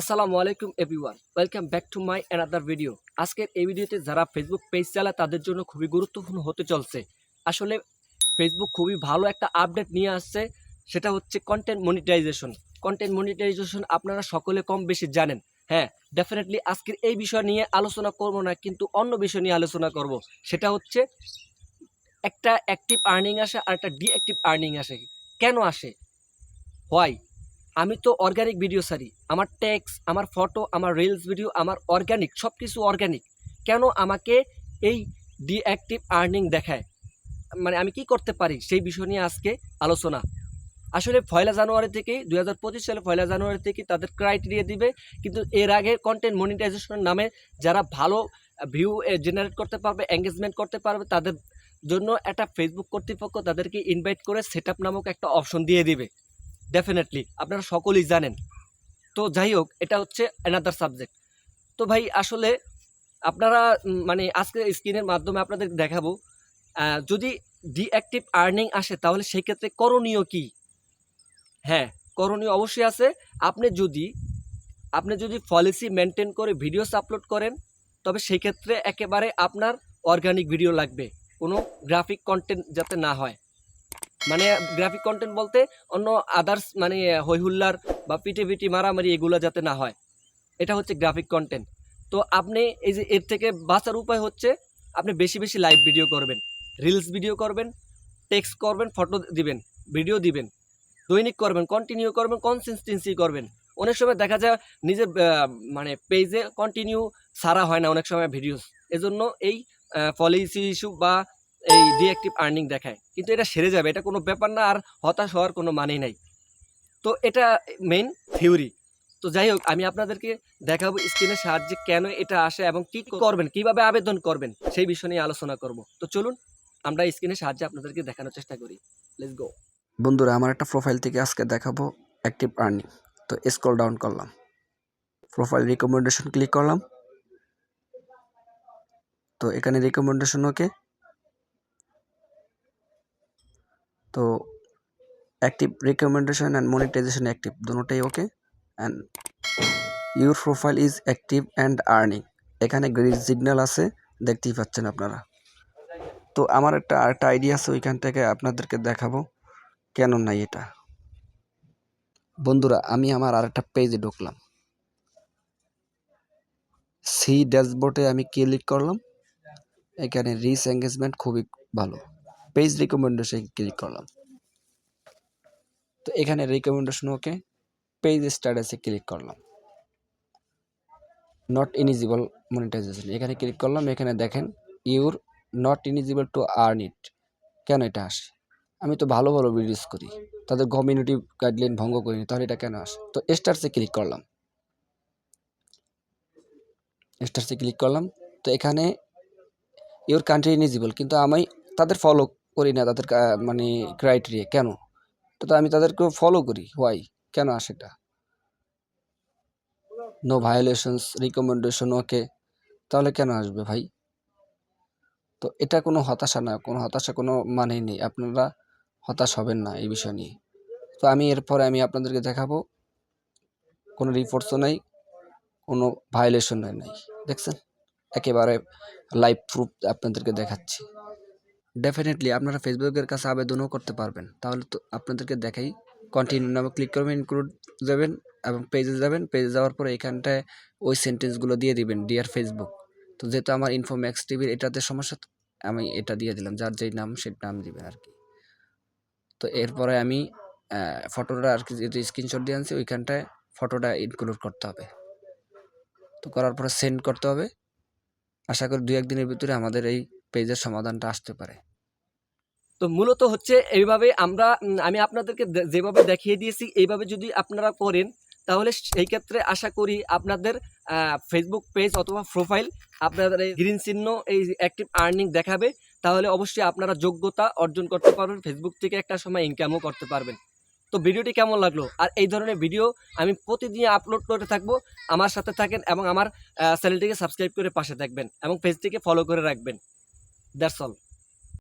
আসসালামু আলাইকুম everyone, welcome back to my another video. আজকের এই ভিডিওতে যারা ফেসবুক পেজ চালায়, তাদের জন্য খুবই গুরুত্বপূর্ণ হতে চলছে। আসলে ফেসবুক খুবই ভালো একটা আপডেট নিয়ে আসছে, সেটা হচ্ছে কন্টেন্ট মনিটাইজেশন কন্টেন্ট মনিটাইজেশন আপনারা সকলে কম বেশি জানেন। হ্যাঁ ডেফিনেটলি আজকের এই বিষয় নিয়ে আলোচনা করব না, কিন্তু অন্য বিষয় নিয়ে আলোচনা করব। সেটা হচ্ছে একটা অ্যাক্টিভ আর্নিং আসে আর একটা ডিঅ্যাক্টিভ আর্নিং আসে। কেন আসে? হোয়াই আমি তো অর্গানিক ভিডিও সারি। আমার ট্যাক্স আমার ফটো আমার রিলস ভিডিও আমার অর্গানিক সব কিছু অর্গানিক কেন আমাকে এই ডিঅ্যাক্টিভ আর্নিং দেখায়? মানে আমি কি করতে পারি? সেই বিষয় নিয়ে আজকে আলোচনা। আসলে পয়লা জানুয়ারি থেকেই, দুই হাজার পঁচিশ সালে পয়লা জানুয়ারি থেকে তাদের ক্রাইটেরিয়া দিবে। কিন্তু এর আগে কন্টেন্ট মনিটাইজেশনের নামে যারা ভালো ভিউ জেনারেট করতে পারবে এঙ্গেজমেন্ট করতে পারবে, তাদের জন্য একটা ফেসবুক কর্তৃপক্ষ তাদেরকে ইনভাইট করে সেট নামক একটা অপশন দিয়ে দিবে। ডেফিনেটলি আপনারা সকলেই জানেন। তো যাই হোক, এটা হচ্ছে অ্যানাদার সাবজেক্ট তো ভাই, আসলে আপনারা মানে আজকে স্ক্রিনের মাধ্যমে আপনাদের দেখাবো যদি ডিঅ্যাক্টিভ আর্নিং আসে, তাহলে সেই ক্ষেত্রে করণীয় কি? হ্যাঁ করণীয় অবশ্যই আছে। আপনি যদি আপনি যদি পলিসি মেনটেন করে ভিডিওস আপলোড করেন, তবে সেই ক্ষেত্রে একেবারে আপনার অর্গানিক ভিডিও লাগবে। কোনো গ্রাফিক কন্টেন্ট যাতে না হয়। মানে গ্রাফিক কন্টেন্ট বলতে অন্য আদার্স মানে হইহুল্লার বা পিটে পিটি মারামারি এগুলো যাতে না হয়। এটা হচ্ছে গ্রাফিক কন্টেন্ট তো আপনি এই যে এর থেকে বাঁচার উপায় হচ্ছে, আপনি বেশি বেশি লাইভ ভিডিও করবেন রিলস ভিডিও করবেন টেক্সট করবেন ফটো দিবেন ভিডিও দিবেন, দৈনিক করবেন কন্টিনিউ করবেন কনসিস্টেন্সি করবেন। অনেক সময় দেখা যায় নিজের মানে পেজে কন্টিনিউ সারা হয় না অনেক সময় ভিডিওস এজন্য এই পলিসি ইস্যু বা এই ডিঅ্যাক্টিভ আর্নিং দেখায়। কিন্তু এটা সেরে যাবে, এটা কোনো ব্যাপার না আর হতাশ হওয়ার কোনো মানেই নাই। তো এটা মেইন থিওরি তো যাই হোক, আমি আপনাদেরকে দেখাবো স্ক্রিনের সাহায্যে কেন এটা আসে এবং কি করবেন, কীভাবে আবেদন করবেন, সেই বিষয় নিয়ে আলোচনা করব। তো চলুন, আমরা স্ক্রিনের সাহায্যে আপনাদেরকে দেখানোর চেষ্টা করি। লেটস গো বন্ধুরা, আমার একটা প্রোফাইল থেকে আজকে দেখাবো অ্যাক্টিভ আর্নিং তো স্ক্রল ডাউন করলাম। প্রোফাইল রিকমেন্ডেশন ক্লিক করলাম। তো এখানে রিকমেন্ডেশন ওকে তো active recommendation and monetization active দুটোটাই okay and your profile is active and earning এখানে গ্রিন সিগন্যাল আছে, দেখতেই পাচ্ছেন আপনারা। তো আমার একটা আরেকটা আইডিয়া আছে, ওইখান থেকে আপনাদেরকে দেখাবো কেন নাই এটা। বন্ধুরা, আমি আমার আরেকটা পেজে ঢুকলাম। সি ড্যাশবোর্ডে আমি ক্লিক করলাম। এখানে রিচ এঙ্গেজমেন্ট খুবই ভালো। পেজ রিকমেন্ডেশন ক্লিক করলাম। তো এখানে রিকমেন্ডেশন ওকে পেজ স্ট্যাটাসে ক্লিক করলাম। নট ইনিজিবল মনিটাইজেশন এখানে ক্লিক করলাম, এখানে দেখেন your not eligible to earn it কেন এটা আসে আমি তো ভালো ভালো ভিডিওস করি, তাদের কমিউনিটি গাইডলাইন ভঙ্গ করিনি, তাহলে এটা কেন আসে? তো স্টারসে ক্লিক করলাম। স্টারসে ক্লিক করলাম, তো এখানে ইউর কান্ট্রি ইনিজিবল কিন্তু আমি তাদের ফলো করি না তাদের মানে ক্রাইটেরিয়া কেন? তো আমি তাদেরকে ফলো করি হোয়াই কেন আসে এটা? নো ভায়োলেশনস রিকমেন্ডেশন ওকে তাহলে কেন আসবে ভাই? তো এটা কোনো হতাশা না, কোনো হতাশা কোনো মানেই নেই। আপনারা হতাশ হবেন না এই বিষয় নিয়ে। তো আমি এরপরে আমি আপনাদেরকে দেখাবো, কোনো রিপোর্টসও নাই, কোনো ভায়োলেশন নাই। দেখছেন? একেবারে লাইভ প্রুফ আপনাদেরকে দেখাচ্ছি। ডেফিনেটলি আপনারা ফেসবুকের কাছে আবেদনও করতে পারবেন। তাহলে তো আপনাদেরকে দেখাই। কন্টিনিউ নামে ক্লিক করবেন ইনক্লুড যাবেন এবং পেজে যাবেন। পেজে যাওয়ার পরে এখানটায় ওই সেন্টেন্সগুলো দিয়ে দিবেন ডিয়ার ফেসবুক তো যেহেতু আমার ইনফোম্যাক্স টিভির এটাতে সমস্যা, আমি এটা দিয়ে দিলাম। যার যেই নাম সেই নাম দিবেন আর কি তো এরপরে আমি ফটোটা আর কি যেহেতু স্ক্রিনশট দিয়ে আনছি, ওইখানটায় ফটোটা ইনক্লুড করতে হবে। তো করার পরে সেন্ড করতে হবে। আশা করি দু একদিনের ভিতরে আমাদের এই পেজের সমাধানটা আসতে পারে। তো মূলত হচ্ছে এইভাবে আমরা আমি আপনাদেরকে যেভাবে দেখিয়ে দিয়েছি, এইভাবে যদি আপনারা করেন, তাহলে সেই ক্ষেত্রে আশা করি আপনাদের ফেসবুক পেজ অথবা প্রোফাইল আপনাদের এই গ্রিন চিহ্ন, এই অ্যাক্টিভ আর্নিং দেখাবে। তাহলে অবশ্যই আপনারা যোগ্যতা অর্জন করতে পারবেন ফেসবুক থেকে একটা সময় ইনকামও করতে পারবেন। তো ভিডিওটি কেমন লাগল? আর এই ধরনের ভিডিও আমি প্রতিদিন আপলোড করে থাকব। আমার সাথে থাকেন এবং আমার চ্যানেলটিকে সাবস্ক্রাইব করে পাশে থাকবেন এবং পেজটিকে ফলো করে রাখবেন। That's all